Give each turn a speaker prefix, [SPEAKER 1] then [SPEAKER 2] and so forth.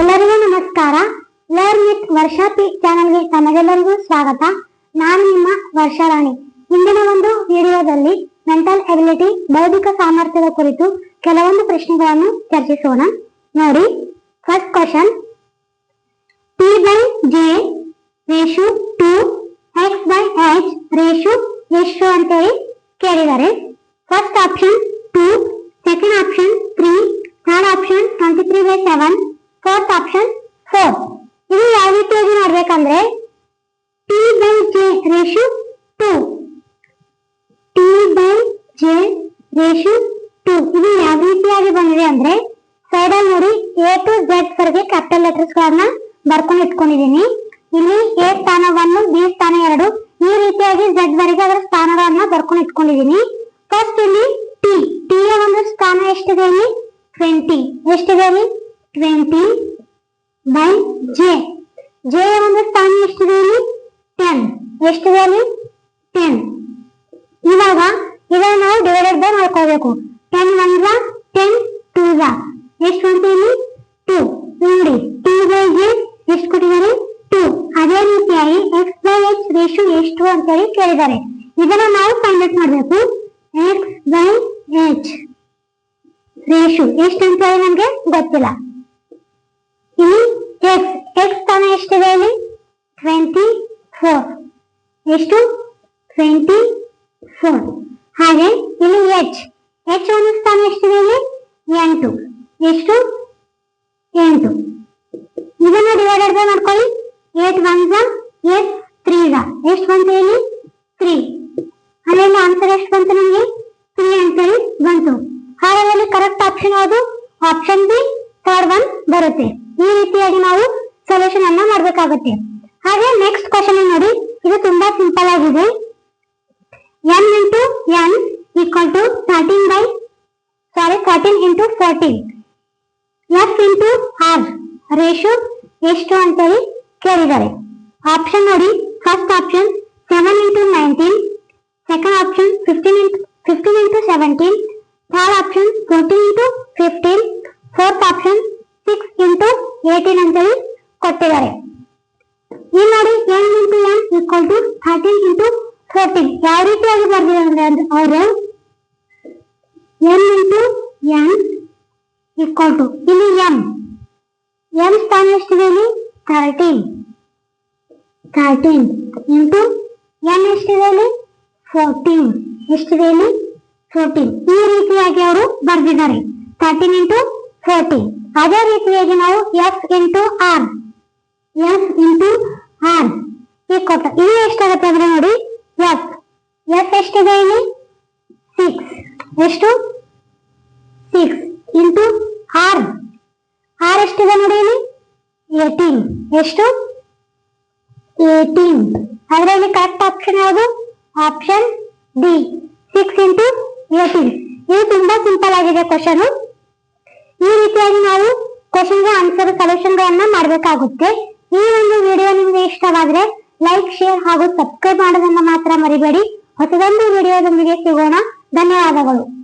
[SPEAKER 1] ಎಲ್ಲರಿಗೂ ನಮಸ್ಕಾರ. Learn with Varsha P ತಮಗೆಲ್ಲರಿಗೂ ಸ್ವಾಗತ. ನಾನು ನಿಮ್ಮ ವರ್ಷಾ ರಾಣಿ. ಇಂದಿನ ಒಂದು ವಿಡಿಯೋದಲ್ಲಿ ಮೆಂಟಲ್ ಎಬಿಲಿಟಿ ಬೌದ್ಧಿಕ ಸಾಮರ್ಥ್ಯದ ಕುರಿತು ಕೆಲವೊಂದು ಪ್ರಶ್ನೆಗಳನ್ನು ಚರ್ಚಿಸೋಣ. ನೋಡಿ first question P by J ratio to X by H ratio ಎಷ್ಟು ಅಂತೇಳಿ ಕೇಳಿದ್ದಾರೆ first option ratio two. T by J ratio two. ಇದು ಯಾವ ರೀತಿಯಾಗಿ ಬಂದಿದೆ ಅಂದ್ರೆ ಸೈಡ್ ಅಲ್ಲಿ ನೋಡಿ ಎ ಟು ಝೆಡ್ ವರೆಗೆ ಕ್ಯಾಪಿಟಲ್ ಲೆಟರ್ಸ್ ಗಳನ್ನ ಬರ್ಕೊಂಡು ಇಟ್ಕೊಂಡಿದ್ದೀನಿ. ಇಲ್ಲಿ ಎ ಸ್ಥಾನ ಒಂದು ಬಿ ಸ್ಥಾನ ಎರಡು, ಈ ರೀತಿಯಾಗಿ z ವರೆಗೆ ಅದರ ಸ್ಥಾನಗಳನ್ನ ಬರ್ಕೊಂಡು ಇಟ್ಕೊಂಡಿದ್ದೀನಿ. ಫಸ್ಟ್ ಇಲ್ಲಿ ಟಿ ಟಿ ಯ ಒಂದು ಸ್ಥಾನ ಎಷ್ಟಿದೆ ಇಲ್ಲಿ? ಟ್ವೆಂಟಿ ಎಷ್ಟಿದೆ ಇಲ್ಲಿ? ಟ್ವೆಂಟಿ ಬೈ ಜೆ ಜೆ ಯ ಒಂದು ಸ್ಥಾನ ಎಷ್ಟಿದೆ ಎಷ್ಟಿದೆ ಅಲ್ಲಿ ಟೆನ್ ಇವಾಗ ಇವಾಗ ನಾವು ಡಿವೈಡೆಡ್ ಬೈ ಮಾಡ್ಕೋಬೇಕು ಟೆನ್ ಝಾ ಟೆನ್ ಟೂ ಎಷ್ಟು ಅಂತ ಇಲ್ಲಿ? ಟೂ ನೋಡಿ ಟೂ ಬೈ ಜೆ ಎಷ್ಟು ಕೊಟ್ಟಿದ್ದಾರೆ? ಟೂ ಅದೇ ರೀತಿಯಾಗಿ ಎಕ್ಸ್ ಬೈ ಎಚ್ ರೇಷು ಎಷ್ಟು ಅಂತೇಳಿ ಕೇಳಿದ್ದಾರೆ. ಇದನ್ನ ನಾವು ಔಟ್ ಮಾಡಬೇಕು. ಎಕ್ಸ್ ಬೈ ಎಚ್ ರೇಷು ಎಷ್ಟು ಅಂತ ಹೇಳಿ ನಮ್ಗೆ ಗೊತ್ತಿಲ್ಲ. ಇಲ್ಲಿ ಎಕ್ಸ್ ಎಕ್ಸ್ ಸ್ಥಾನ ಎಷ್ಟಿದೆ ಇಲ್ಲಿ? ಟ್ವೆಂಟಿ ಫೋರ್ ಎಷ್ಟು? ಟ್ವೆಂಟಿ ಫೋರ್ ಹಾಗೆ ಇಲ್ಲಿ ಎಚ್ ಎಚ್ ಒಂದು ಸ್ಥಾನ ಎಷ್ಟಿದೆ ಇಲ್ಲಿ? ಎಂಟು. ಎಷ್ಟು? ಎಂಟು. ಇದನ್ನ ಡಿವೈಡೆಡ್ ಬೈ ಮಾಡ್ಕೊಳ್ಳಿ. ಏಟ್ ಒನ್ ಝಾ ಏಟ್ ತ್ರೀ ಝಾ ಎಷ್ಟು ಬಂತು ಇಲ್ಲಿ? ತ್ರೀ ಅಲ್ಲೆಲ್ಲ ಆನ್ಸರ್ ಎಷ್ಟು ಬಂತು ನಮಗೆ? ತ್ರೀ ಅಂತೇಳಿ ಬಂತು. ಹಾಗಾಗಿ ಕರೆಕ್ಟ್ ಆಪ್ಷನ್ ಯಾವುದು? ಆಪ್ಷನ್ ಬಿ ಥರ್ಡ್ ಒನ್ ಬರುತ್ತೆ. ಈ ರೀತಿಯಾಗಿ ನಾವು ಸೊಲ್ಯೂಷನ್ ಅನ್ನ ಮಾಡಬೇಕಾಗುತ್ತೆ. ಹಾಗೆ ನೆಕ್ಸ್ಟ್ ಕ್ವಶನ್ ನೋಡಿ. ಇದು ತುಂಬಾ ಸಿಂಪಲ್ ಆಗಿದೆ. N into n equal to thirteen by sorry fourteen into fourteen F into R ratio ಎಷ್ಟು ಅಂತೇಳಿ ಕೇಳಿದ್ದಾರೆ. ಆಪ್ಷನ್ ನೋಡಿ first option seven into nineteen second option fifteen into fifteen into seventeen third option fourteen into fifteen fourth option six into eighteen ಅಂತೇಳಿ ಕೊಟ್ಟಿದ್ದಾರೆ. ಇಲ್ಲಿ ನೋಡಿ N into N equal to thirteen into fourteen ಯಾವ ರೀತಿಯಾಗಿ ಬರ್ದಿದ್ದಾರೆ ಅಂದ್ರೆ ಅವರು? N into N equal to ಇಲ್ಲಿ ಎಂ ಎಂ ಸ್ಥಾನ ಎಷ್ಟಿದೆ ಇಲ್ಲಿ? ಥರ್ಟೀನ್ ಥರ್ಟೀನ್ ಇಂಟು ಎನ್ ಎಷ್ಟಿದೆ ಇಲ್ಲಿ? ಫೋರ್ಟೀನ್ ಎಷ್ಟಿದೆ ಇಲ್ಲಿ? ಫೋರ್ಟೀನ್ ಈ ರೀತಿಯಾಗಿ ಅವರು ಬರ್ದಿದ್ದಾರೆ. ಥರ್ಟೀನ್ ಇಂಟು ಫೋರ್ಟೀನ್ ಅದೇ ರೀತಿಯಾಗಿ ನಾವು F into R F into R ಈಗ ಕೊಟ್ಟ ಇಲ್ಲಿ ಎಷ್ಟಾಗುತ್ತೆ ಅಂದ್ರೆ ನೋಡಿ ಎಫ್ ಎಫ್ ಎಷ್ಟಿದೆ ಇಲ್ಲಿ ಸಿಕ್ಸ್ ಎಷ್ಟು ಸಿಕ್ಸ್ ಇಂಟು ಆರ್ ಆರ್ ಎಷ್ಟಿದೆ ನೋಡಿ ಇಲ್ಲಿ ಏಟೀನ್ ಎಷ್ಟು ಏಟೀನ್ ಅದರಲ್ಲಿ ಕರೆಕ್ಟ್ ಆಪ್ಷನ್ ಯಾವುದು option D six into eighteen ಇದು ತುಂಬಾ ಸಿಂಪಲ್ ಆಗಿದೆ ಕ್ವಶನ್ ಈ ರೀತಿಯಾಗಿ ನಾವು ಕ್ವಶನ್ಗೆ ಆನ್ಸರ್ ಸೊಲ್ಯೂಷನ್ ಗಳನ್ನ ಮಾಡಬೇಕಾಗುತ್ತೆ. ಈ ಒಂದು ವಿಡಿಯೋ ನಿಮಗೆ ಇಷ್ಟವಾದ್ರೆ ಲೈಕ್ ಶೇರ್ ಹಾಗೂ ಸಬ್ಸ್ಕ್ರೈಬ್ ಮಾಡೋದನ್ನ ಮಾತ್ರ ಮರಿಬೇಡಿ. ಹೊಸದೊಂದು ವಿಡಿಯೋದೊಂದಿಗೆ ಸಿಗೋಣ. ಧನ್ಯವಾದಗಳು.